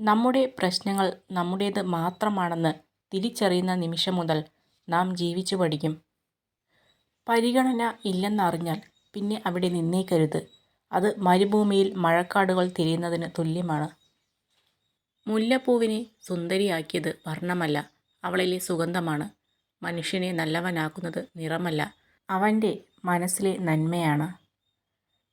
നമ്മുടെ പ്രശ്നങ്ങൾ നമ്മുടേത് മാത്രമാണെന്ന് തിരിച്ചറിയുന്ന നിമിഷം മുതൽ നാം ജീവിച്ചു പഠിക്കും. പരിഗണന ഇല്ലെന്നറിഞ്ഞാൽ പിന്നെ അവിടെ നിന്നേക്കരുത്. അത് മരുഭൂമിയിൽ മഴക്കാടുകൾ തിരിയുന്നതിന് തുല്യമാണ്. മുല്ലപ്പൂവിനെ സുന്ദരിയാക്കിയത് വർണമല്ല, അവളിലെ സുഗന്ധമാണ്. മനുഷ്യനെ നല്ലവനാക്കുന്നത് നിറമല്ല, അവന്റെ മനസ്സിലെ നന്മയാണ്.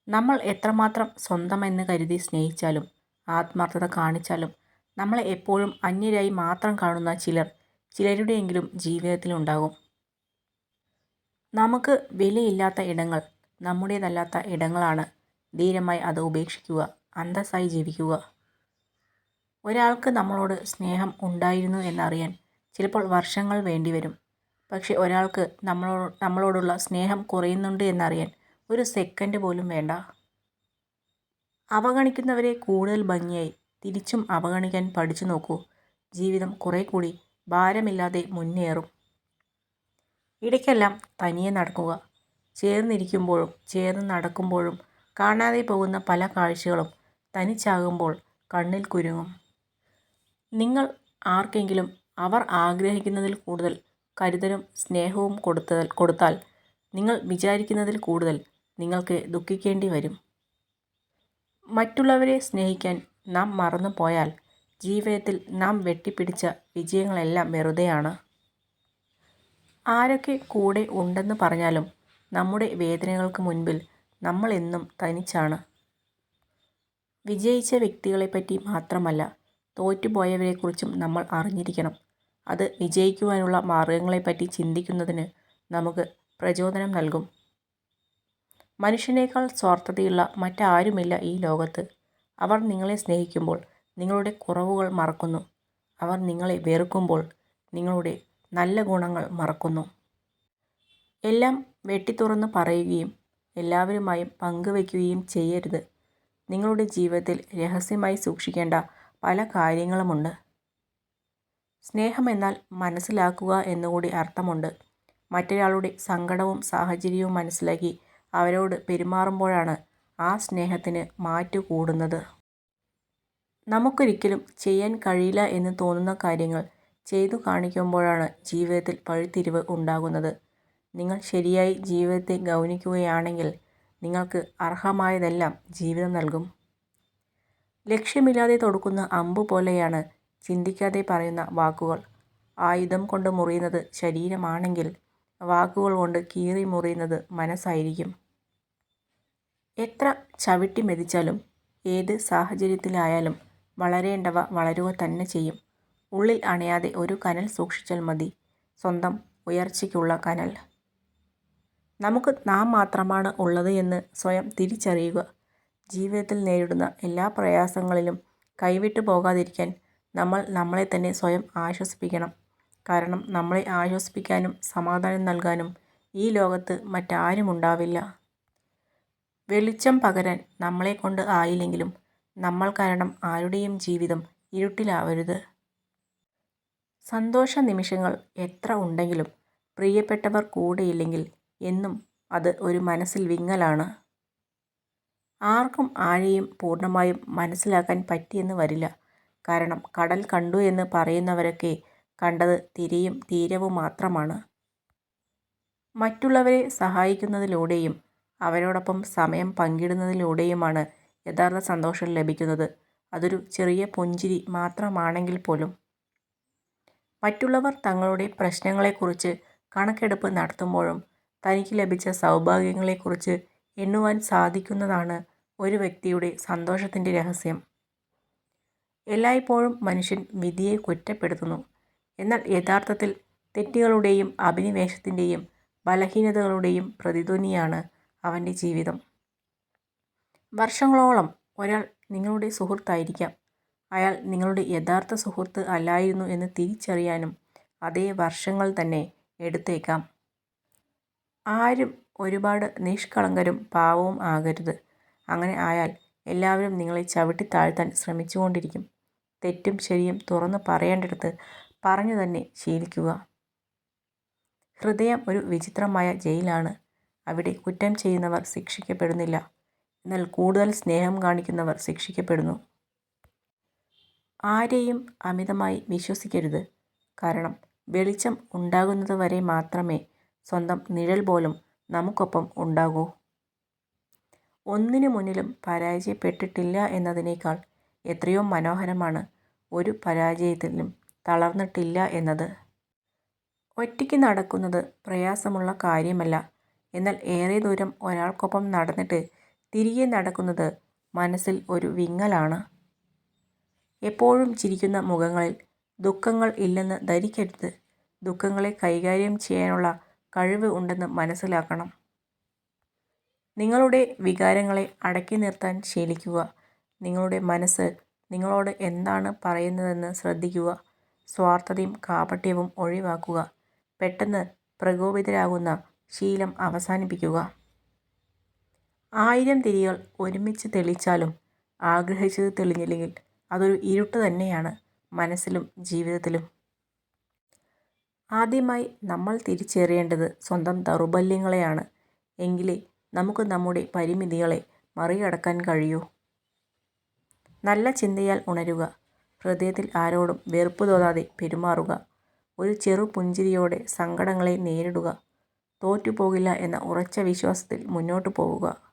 നമ്മൾ എത്രമാത്രം സ്വന്തമെന്ന് കരുതി സ്നേഹിച്ചാലും ആത്മാർത്ഥത കാണിച്ചാലും നമ്മളെ എപ്പോഴും അന്യരായി മാത്രം കാണുന്ന ചിലർ ചിലരുടെയെങ്കിലും ജീവിതത്തിലുണ്ടാകും. നമുക്ക് വിലയില്ലാത്ത ഇടങ്ങൾ നമ്മുടേതല്ലാത്ത ഇടങ്ങളാണ്. ധീരമായി അത് ഉപേക്ഷിക്കുക. അന്തസ്സായി ജീവിക്കുക. ഒരാൾക്ക് നമ്മളോട് സ്നേഹം ഉണ്ടായിരുന്നു എന്നറിയാൻ ചിലപ്പോൾ വർഷങ്ങൾ വേണ്ടിവരും. പക്ഷെ ഒരാൾക്ക് നമ്മളോ നമ്മളോടുള്ള സ്നേഹം കുറയുന്നുണ്ട് എന്നറിയാൻ ഒരു സെക്കൻഡ് പോലും വേണ്ട. അവഗണിക്കുന്നവരെ കൂടുതൽ ഭംഗിയായി തിരിച്ചും അവഗണിക്കാൻ പഠിച്ചു നോക്കൂ. ജീവിതം കുറേക്കൂടി ഭാരമില്ലാതെ മുന്നേറും. ഇടയ്ക്കെല്ലാം തനിയെ നടക്കുക. ചേർന്നിരിക്കുമ്പോഴും ചേർന്ന് നടക്കുമ്പോഴും കാണാതെ പോകുന്ന പല കാഴ്ചകളും തനിച്ചാകുമ്പോൾ കണ്ണിൽ കുരുങ്ങും. നിങ്ങൾ ആർക്കെങ്കിലും അവർ ആഗ്രഹിക്കുന്നതിൽ കൂടുതൽ കരുതലും സ്നേഹവും കൊടുത്താൽ നിങ്ങൾ വിചാരിക്കുന്നതിൽ കൂടുതൽ നിങ്ങൾക്ക് ദുഃഖിക്കേണ്ടി വരും. മറ്റുള്ളവരെ സ്നേഹിക്കാൻ നാം മറന്നു പോയാൽ ജീവിതത്തിൽ നാം വെട്ടിപ്പിടിച്ച വിജയങ്ങളെല്ലാം വെറുതെയാണ്. ആരൊക്കെ കൂടെ ഉണ്ടെന്ന് പറഞ്ഞാലും നമ്മുടെ വേദനകൾക്ക് മുൻപിൽ നമ്മൾ എന്നും തനിച്ചാണ്. വിജയിച്ച വ്യക്തികളെപ്പറ്റി മാത്രമല്ല, തോറ്റുപോയവരെക്കുറിച്ചും നമ്മൾ അറിഞ്ഞിരിക്കണം. അത് വിജയിക്കുവാനുള്ള മാർഗങ്ങളെപ്പറ്റി ചിന്തിക്കുന്നതിന് നമുക്ക് പ്രചോദനം നൽകും. മനുഷ്യനേക്കാൾ സ്വാർത്ഥതയുള്ള മറ്റാരുമില്ല ഈ ലോകത്ത്. അവർ നിങ്ങളെ സ്നേഹിക്കുമ്പോൾ നിങ്ങളുടെ കുറവുകൾ മറക്കുന്നു. അവർ നിങ്ങളെ വെറുക്കുമ്പോൾ നിങ്ങളുടെ നല്ല ഗുണങ്ങൾ മറക്കുന്നു. എല്ലാം വെട്ടിത്തുറന്ന് പറയുകയും എല്ലാവരുമായും പങ്കുവയ്ക്കുകയും ചെയ്യരുത്. നിങ്ങളുടെ ജീവിതത്തിൽ രഹസ്യമായി സൂക്ഷിക്കേണ്ട പല കാര്യങ്ങളുമുണ്ട്. സ്നേഹമെന്നാൽ മനസ്സിലാക്കുക എന്നുകൂടി അർത്ഥമുണ്ട്. മറ്റൊരാളുടെ സങ്കടവും സാഹചര്യവും മനസ്സിലാക്കി അവരോട് പെരുമാറുമ്പോഴാണ് ആ സ്നേഹത്തിന് മാറ്റു കൂടുന്നത്. നമുക്കൊരിക്കലും ചെയ്യാൻ കഴിയില്ല എന്ന് തോന്നുന്ന കാര്യങ്ങൾ ചെയ്തു കാണിക്കുമ്പോഴാണ് ജീവിതത്തിൽ വഴിത്തിരിവ് ഉണ്ടാകുന്നത്. നിങ്ങൾ ശരിയായി ജീവിതത്തെ ഗൗനിക്കുകയാണെങ്കിൽ നിങ്ങൾക്ക് അർഹമായതെല്ലാം ജീവിതം നൽകും. ലക്ഷ്യമില്ലാതെ തൊടുക്കുന്ന അമ്പ് പോലെയാണ് ചിന്തിക്കാതെ പറയുന്ന വാക്കുകൾ. ആയുധം കൊണ്ട് മുറിയുന്നത് ശരീരമാണെങ്കിൽ വാക്കുകൾ കൊണ്ട് കീറി മുറിയുന്നത് മനസ്സായിരിക്കും. എത്ര ചവിട്ടി മെതിച്ചാലും ഏത് സാഹചര്യത്തിലായാലും വളരേണ്ടവ വളരുക തന്നെ ചെയ്യും. ഉള്ളിൽ അണയാതെ ഒരു കനൽ സൂക്ഷിച്ചാൽ മതി, സ്വന്തം ഉയർച്ചയ്ക്കുള്ള കനൽ. നമുക്ക് നാം മാത്രമാണ് ഉള്ളത് എന്ന് സ്വയം തിരിച്ചറിയുക. ജീവിതത്തിൽ നേരിടുന്ന എല്ലാ പ്രയാസങ്ങളിലും കൈവിട്ടു പോകാതിരിക്കാൻ നമ്മൾ നമ്മളെ തന്നെ സ്വയം ആശ്വസിപ്പിക്കണം. കാരണം നമ്മളെ ആശ്വസിപ്പിക്കാനും സമാധാനം നൽകാനും ഈ ലോകത്ത് മറ്റാരുമുണ്ടാവില്ല. വെളിച്ചം പകരാൻ നമ്മളെക്കൊണ്ട് ആയില്ലെങ്കിലും നമ്മൾ കാരണം ആരുടെയും ജീവിതം ഇരുട്ടിലാവരുത്. സന്തോഷ നിമിഷങ്ങൾ എത്ര ഉണ്ടെങ്കിലും പ്രിയപ്പെട്ടവർ കൂടെയില്ലെങ്കിൽ എന്നും അത് ഒരു മനസ്സിൽ വിങ്ങലാണ്. ആർക്കും ആരെയും പൂർണമായും മനസ്സിലാക്കാൻ പറ്റിയെന്ന് വരില്ല. കാരണം കടൽ കണ്ടു എന്ന് പറയുന്നവരൊക്കെ കണ്ടത് തിരയും തീരവും മാത്രമാണ്. മറ്റുള്ളവരെ സഹായിക്കുന്നതിലൂടെയും അവരോടൊപ്പം സമയം പങ്കിടുന്നതിലൂടെയുമാണ് യഥാർത്ഥ സന്തോഷം ലഭിക്കുന്നത്. അതൊരു ചെറിയ പുഞ്ചിരി മാത്രമാണെങ്കിൽ പോലും. മറ്റുള്ളവർ തങ്ങളുടെ പ്രശ്നങ്ങളെക്കുറിച്ച് കണക്കെടുപ്പ് നടത്തുമ്പോഴും തനിക്ക് ലഭിച്ച സൗഭാഗ്യങ്ങളെക്കുറിച്ച് എണ്ണുവാൻ സാധിക്കുന്നതാണ് ഒരു വ്യക്തിയുടെ സന്തോഷത്തിന്റെ രഹസ്യം. എല്ലായ്പ്പോഴും മനുഷ്യൻ വിധിയെ കുറ്റപ്പെടുത്തുന്നു. എന്നാൽ യഥാർത്ഥത്തിൽ തെറ്റുകളുടെയും അഭിനിവേശത്തിന്റെയും ബലഹീനതകളുടെയും പ്രതിധ്വനിയാണ് അവന്റെ ജീവിതം. വർഷങ്ങളോളം ഒരാൾ നിങ്ങളുടെ സുഹൃത്തായിരിക്കാം. അയാൾ നിങ്ങളുടെ യഥാർത്ഥ സുഹൃത്ത് അല്ലായിരുന്നു എന്ന് തിരിച്ചറിയാനും അതേ വർഷങ്ങൾ തന്നെ എടുത്തേക്കാം. ആരും ഒരുപാട് നിഷ്കളങ്കരും പാവവും ആകരുത്. അങ്ങനെ ആയാൽ എല്ലാവരും നിങ്ങളെ ചവിട്ടി താഴ്ത്താൻ ശ്രമിച്ചുകൊണ്ടിരിക്കും. തെറ്റും ശരിയും തുറന്ന് പറയേണ്ടടുത്ത് പറഞ്ഞു തന്നെ ശീലിക്കുക. ഹൃദയം ഒരു വിചിത്രമായ ജയിലാണ്. അവിടെ കുറ്റം ചെയ്യുന്നവർ ശിക്ഷിക്കപ്പെടുന്നില്ല. എന്നാൽ കൂടുതൽ സ്നേഹം കാണിക്കുന്നവർ ശിക്ഷിക്കപ്പെടുന്നു. ആരെയും അമിതമായി വിശ്വസിക്കരുത്. കാരണം വെളിച്ചം ഉണ്ടാകുന്നത് വരെ മാത്രമേ സ്വന്തം നിഴൽ പോലും നമുക്കൊപ്പം ഉണ്ടാകൂ. ഒന്നിനു മുന്നിലും പരാജയപ്പെട്ടിട്ടില്ല എന്നതിനേക്കാൾ എത്രയോ മനോഹരമാണ് ഒരു പരാജയത്തിലും തളർന്നിട്ടില്ല എന്നത്. ഒറ്റയ്ക്ക് നടക്കുന്നത് പ്രയാസമുള്ള കാര്യമല്ല. എന്നാൽ ഏറെ ദൂരം ഒരാൾക്കൊപ്പം നടന്നിട്ട് തിരികെ നടക്കുന്നത് മനസ്സിൽ ഒരു വിങ്ങലാണ്. എപ്പോഴും ചിരിക്കുന്ന മുഖങ്ങളിൽ ദുഃഖങ്ങൾ ഇല്ലെന്ന് ധരിക്കരുത്. ദുഃഖങ്ങളെ കൈകാര്യം ചെയ്യാനുള്ള കഴിവ് ഉണ്ടെന്ന് മനസ്സിലാക്കണം. നിങ്ങളുടെ വികാരങ്ങളെ അടക്കി നിർത്താൻ ശീലിക്കുക. നിങ്ങളുടെ മനസ്സ് നിങ്ങളോട് എന്താണ് പറയുന്നതെന്ന് ശ്രദ്ധിക്കുക. സ്വാർത്ഥതയും കാപട്യവും ഒഴിവാക്കുക. പെട്ടെന്ന് പ്രകോപിതരാകുന്ന ശീലം അവസാനിപ്പിക്കുക. ആയിരം തിരികൾ ഒരുമിച്ച് തെളിച്ചാലും ആഗ്രഹിച്ചത് തെളിഞ്ഞില്ലെങ്കിൽ അതൊരു ഇരുട്ട് തന്നെയാണ് മനസ്സിലും ജീവിതത്തിലും. ആദ്യമായി നമ്മൾ തിരിച്ചറിയേണ്ടത് സ്വന്തം ദൗർബല്യങ്ങളെയാണ്. എങ്കിലേ നമുക്ക് നമ്മുടെ പരിമിതികളെ മറികടക്കാൻ കഴിയൂ. നല്ല ചിന്തയാൽ ഉണരുക. ഹൃദയത്തിൽ ആരോടും വെറുപ്പ് തോന്നാതെ പെരുമാറുക. ഒരു ചെറു പുഞ്ചിരിയോടെ സങ്കടങ്ങളെ നേരിടുക. തോറ്റുപോകില്ല എന്ന ഉറച്ച വിശ്വാസത്തിൽ മുന്നോട്ട് പോവുക.